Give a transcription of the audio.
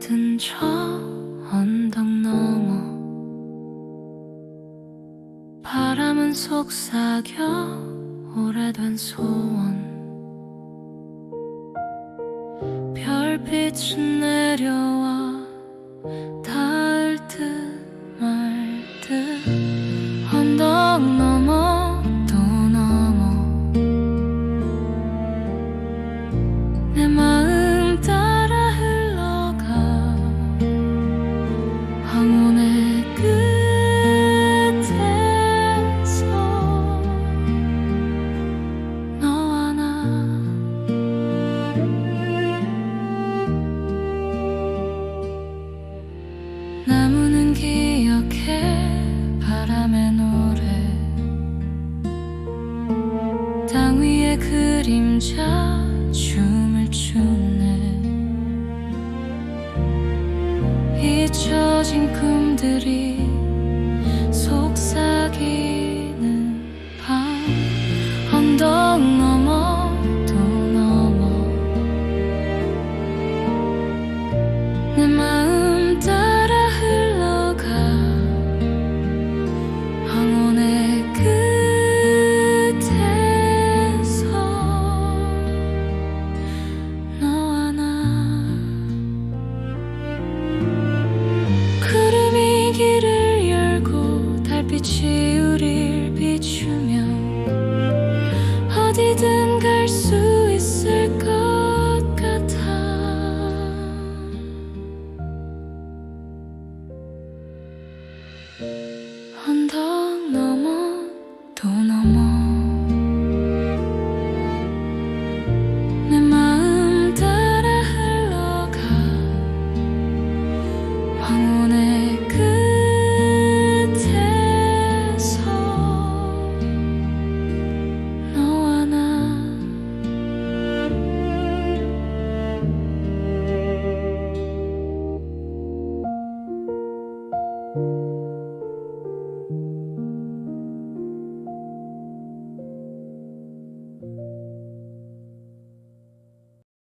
든저 언덕 너머. 바람은 속삭여 오래된 소원. 별빛은 내려와 나무는 기억해 바람의 노래. 땅 위에 그림자 춤을 추네. 잊혀진 꿈들이 속삭이 빛이 우릴 비추면 어디든 갈 수 있을 것 같아. 언덕 넘어 또 넘어